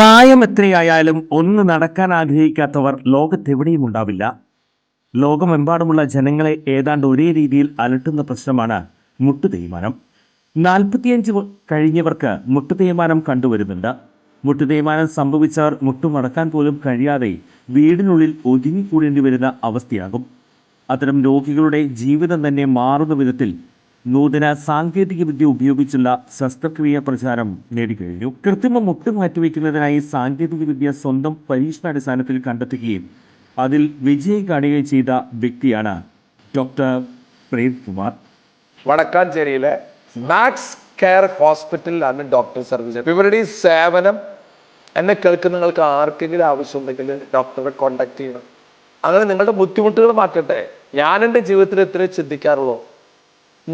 പ്രായം എത്രയായാലും ഒന്ന് നടക്കാൻ ആഗ്രഹിക്കാത്തവർ ലോകത്തെവിടെയും ഉണ്ടാവില്ല. ലോകമെമ്പാടുമുള്ള ജനങ്ങളെ ഏതാണ്ട് ഒരേ രീതിയിൽ അലട്ടുന്ന പ്രശ്നമാണ് മുട്ടു തേയ്മാനം. നാൽപ്പത്തിയഞ്ച് കഴിഞ്ഞവർക്ക് മുട്ടു തേയ്മാനം കണ്ടുവരുന്നുണ്ട്. മുട്ടു തേയ്മാനം സംഭവിച്ചവർ മുട്ടുമടക്കാൻ പോലും കഴിയാതെ വീടിനുള്ളിൽ ഒതുങ്ങിക്കൂടേണ്ടി വരുന്ന അവസ്ഥയാകും. അത്തരം രോഗികളുടെ ജീവിതം തന്നെ മാറുന്ന വിധത്തിൽ നൂതന സാങ്കേതിക വിദ്യ ഉപയോഗിച്ചുള്ള ശസ്ത്രക്രിയ പ്രചാരം നേടിക്കഴിഞ്ഞു. കൃത്രിമ മുട്ട് മാറ്റിവെക്കുന്നതിനായി സാങ്കേതിക വിദ്യ സ്വന്തം പരീക്ഷണാടിസ്ഥാനത്തിൽ കണ്ടെത്തുകയും അതിൽ വിജയം കാണുകയും ചെയ്ത വ്യക്തിയാണ് ഡോക്ടർ പ്രേം കുമാർ. വടക്കാഞ്ചേരിയിലെ മാക്സ് കെയർ ഹോസ്പിറ്റലിലാണ് ഡോക്ടർ സർവീസ് ഇവരുടെ സേവനം എന്നെ നിങ്ങൾക്ക് ആർക്കെങ്കിലും ആവശ്യമുണ്ടെങ്കിൽ ഡോക്ടറെ കോണ്ടാക്ട് ചെയ്യണം. അങ്ങനെ നിങ്ങളുടെ ബുദ്ധിമുട്ടുകൾ മാറ്റട്ടെ. ഞാൻ എന്റെ ജീവിതത്തിൽ എത്ര ചിന്തിക്കാറുള്ളൂ.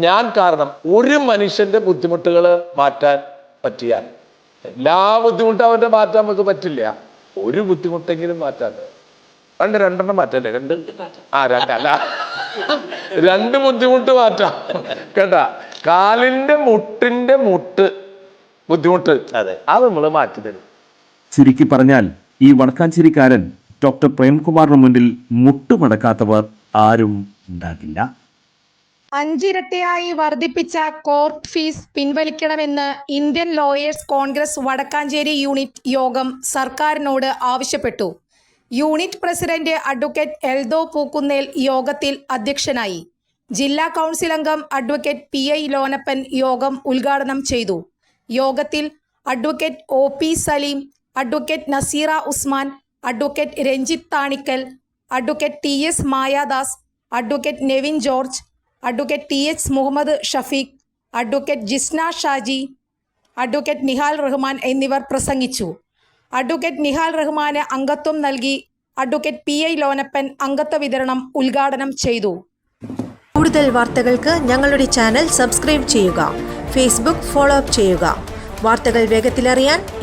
ഞാൻ കാരണം ഒരു മനുഷ്യന്റെ ബുദ്ധിമുട്ടുകൾ മാറ്റാൻ പറ്റിയാൽ എല്ലാ ബുദ്ധിമുട്ടും അവന്റെ മാറ്റാൻ നമുക്ക് പറ്റില്ല. ഒരു ബുദ്ധിമുട്ടെങ്കിലും മാറ്റാൻ. രണ്ട് രണ്ടെണ്ണം മാറ്റല്ലേ? രണ്ട്. ആ രണ്ടല്ല രണ്ട് ബുദ്ധിമുട്ട് മാറ്റാം. കേട്ടാ? കാലിന്റെ മുട്ടിന്റെ മുട്ട് ബുദ്ധിമുട്ട്. അതെ. അത് നമ്മൾ മാറ്റി തരും. ചുരുക്കി പറഞ്ഞാൽ ഈ വടക്കാഞ്ചേരിക്കാരൻ ഡോക്ടർ പ്രേംകുമാറിന് മുന്നിൽ മുട്ടുമടക്കാത്തവർ ആരും ഉണ്ടാകില്ല. അഞ്ചിരട്ടിയായി വർദ്ധിപ്പിച്ച കോർട്ട് ഫീസ് പിൻവലിക്കണമെന്ന് Indian lawyers Congress Vadakkanchery unit യോഗം സർക്കാരിനോട് ആവശ്യപ്പെട്ടു. Unit president advocate Eldo Pookunnel യോഗത്തിൽ അധ്യക്ഷനായി. ജില്ലാ കൗൺസിൽ അംഗം അഡ്വക്കേറ്റ് പി ഐ ലോനപ്പൻ യോഗം ഉദ്ഘാടനം ചെയ്തു. യോഗത്തിൽ advocate O P Salim advocate Naseera Usman advocate Ranjith Thanikkal advocate T S Mayadas advocate Nevin George advocate T H Muhammad Shafeeq advocate Jisna Shaji advocate Nihal Rahman എന്നിവർ പ്രസംഗിച്ചു. Advocate Nihal റഹ്മാന് അംഗത്വം നൽകി advocate P I Lonappan അംഗത്വ വിതരണം ഉദ്ഘാടനം ചെയ്തു. കൂടുതൽ വാർത്തകൾക്ക് ഞങ്ങളുടെ ചാനൽ സബ്സ്ക്രൈബ് ചെയ്യുക ഫേസ്ബുക്ക് ഫോളോ അപ്പ് ചെയ്യുക. വാർത്തകൾ വേഗത്തിലറിയാൻ